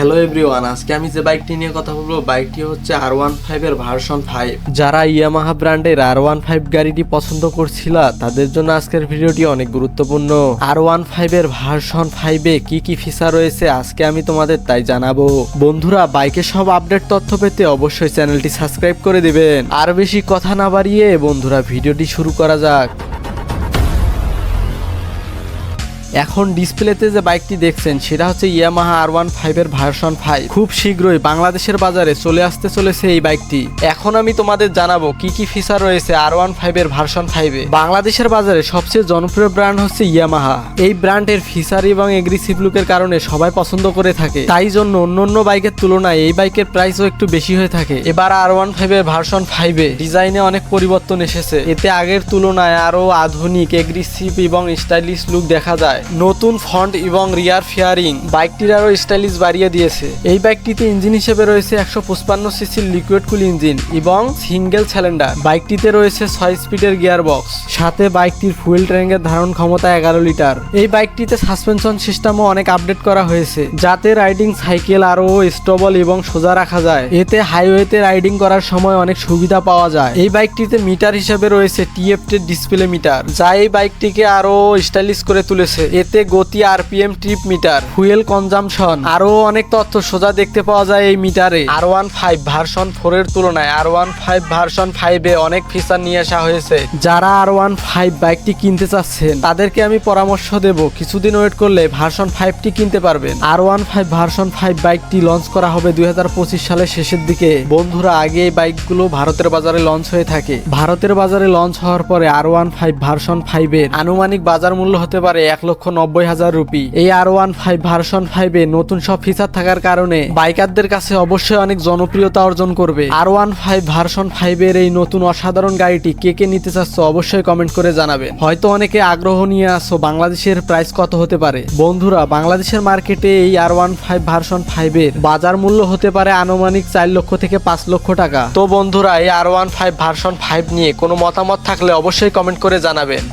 Hello everyone আজকে আমি যে বাইকটি নিয়ে কথা বলব বাইকটি হচ্ছে আর ওয়ান ফাইভ এর ভার্সন ফাইভ যারা ইয়ামাহা ব্র্যান্ডের আর ওয়ান ফাইভ গাড়িটি পছন্দ করছিল, তাদের জন্য আজকের ভিডিওটি অনেক গুরুত্বপূর্ণ। আর ওয়ান ফাইভ এর ভার্সন ফাইভে কি কি ফিচার রয়েছে, আজকে আমি তোমাদের তাই জানাব। বন্ধুরা বাইকের সব আপডেট তথ্য পেতে অবশ্যই চ্যানেলটি সাবস্ক্রাইব করে দিবেন। আর বেশি কথা না বাড়িয়ে বন্ধুরা, ভিডিওটি শুরু করা যাক। এখন ডিসপ্লেতে যে বাইকটি দেখছেন, সেটা হচ্ছে ইয়ামাহা আর ওয়ান ফাইভের ভার্সন ফাইভ। খুব শীঘ্রই বাংলাদেশের বাজারে চলে আসতে চলেছে এই বাইকটি। এখন আমি তোমাদের জানাব কি কি ফিচার রয়েছে আর ওয়ান ফাইভের ভার্সন ফাইভে। বাংলাদেশের বাজারে সবচেয়ে জনপ্রিয় ব্র্যান্ড হচ্ছে ইয়ামাহা। এই ব্র্যান্ডের ফিচার এবং এগ্রেসিভ লুকের কারণে সবাই পছন্দ করে থাকে। তাই জন্য অন্য অন্য বাইকের তুলনায় এই বাইকের প্রাইসও একটু বেশি হয়ে থাকে। এবার আর ওয়ান ফাইভের ভার্সন ফাইভে ডিজাইনে অনেক পরিবর্তন এসেছে। এতে আগের তুলনায় আরও আধুনিক এগ্রেসিভ এবং স্টাইলিশ লুক দেখা যায়। নতুন ফন্ট এবং রিয়ার ফিয়ারিং। বাইকটির আরও স্টাইলিশ বাড়িয়ে দিয়েছে। এই বাইকটিতে ইঞ্জিন হিসেবে রয়েছে একশো পঁচপান্ন সিসির লিকুইড কুল ইঞ্জিন এবং সিঙ্গেল সিলিন্ডার। বাইকটিতে রয়েছে ছয় স্পিডের গিয়ার বক্স সাথে বাইকটির ফুয়েল ট্যাঙ্কের ধারণ ক্ষমতা এগারো লিটার। এই বাইকটিতে সাসপেনশন সিস্টেমও অনেক আপডেট করা হয়েছে, যাতে রাইডিং সাইকেল আরও স্টেবল এবং সোজা রাখা যায়। এতে হাইওয়েতে রাইডিং করার সময় অনেক সুবিধা পাওয়া যায়। এই বাইকটিতে মিটার হিসেবে রয়েছে টিএফটি ডিসপ্লে মিটার, যা এই বাইকটিকে আরও স্টাইলিশ করে তুলেছে। এতে গতি RPM trip meter, fuel consumption, আরও অনেক তথ্য সোজা দেখতে পাওয়া যায় এই মিটারে। R one five version four এর তুলনায় আর ওয়ান ফাইভ ভার্সন ফাইভে অনেক ফিচার নিয়ে আসা হয়েছে। যারা আর ওয়ান ফাইভ বাইকটি কিনতে চাচ্ছেন, তাদেরকে আমি পরামর্শ দেব, কিছুদিন ওয়েট করলে ভার্সন ফাইভটি কিনতে পারবেন। R one five version five বাইকটি লঞ্চ করা হবে দুই হাজার পঁচিশ সালের শেষের দিকে। বন্ধুরা, আগে এই বাইকগুলো ভারতের বাজারে লঞ্চ হয়ে থাকে। ভারতের বাজারে লঞ্চ হওয়ার পরে আর ওয়ান ফাইভ ভার্সন ফাইভের আনুমানিক বাজার মূল্য হতে পারে এক লক্ষ নব্বই হাজার রুপি। এই আর ওয়ান ফাইভ ভার্সন ফাইভে নতুন সব ফিচার থাকার কারণে বাইকারদের কাছে অবশ্যই অনেক জনপ্রিয়তা অর্জন করবে। আর ওয়ান ফাইভ ভার্সন ফাইভের এই নতুন অসাধারণ গাড়িটি কে কে নিতে চাচ্ছ অবশ্যই কমেন্ট করে জানাবেন। হয়তো অনেকে আগ্রহ নিয়ে আসো বাংলাদেশের প্রাইস কত হতে পারে। বন্ধুরা, বাংলাদেশের মার্কেটে এই আর ওয়ান ফাইভ ভার্সন ফাইভের বাজার মূল্য হতে পারে আনুমানিক চার লক্ষ থেকে পাঁচ লক্ষ টাকা। তো বন্ধুরা, এই R one five version five নিয়ে কোনো মতামত থাকলে অবশ্যই কমেন্ট করে জানাবেন।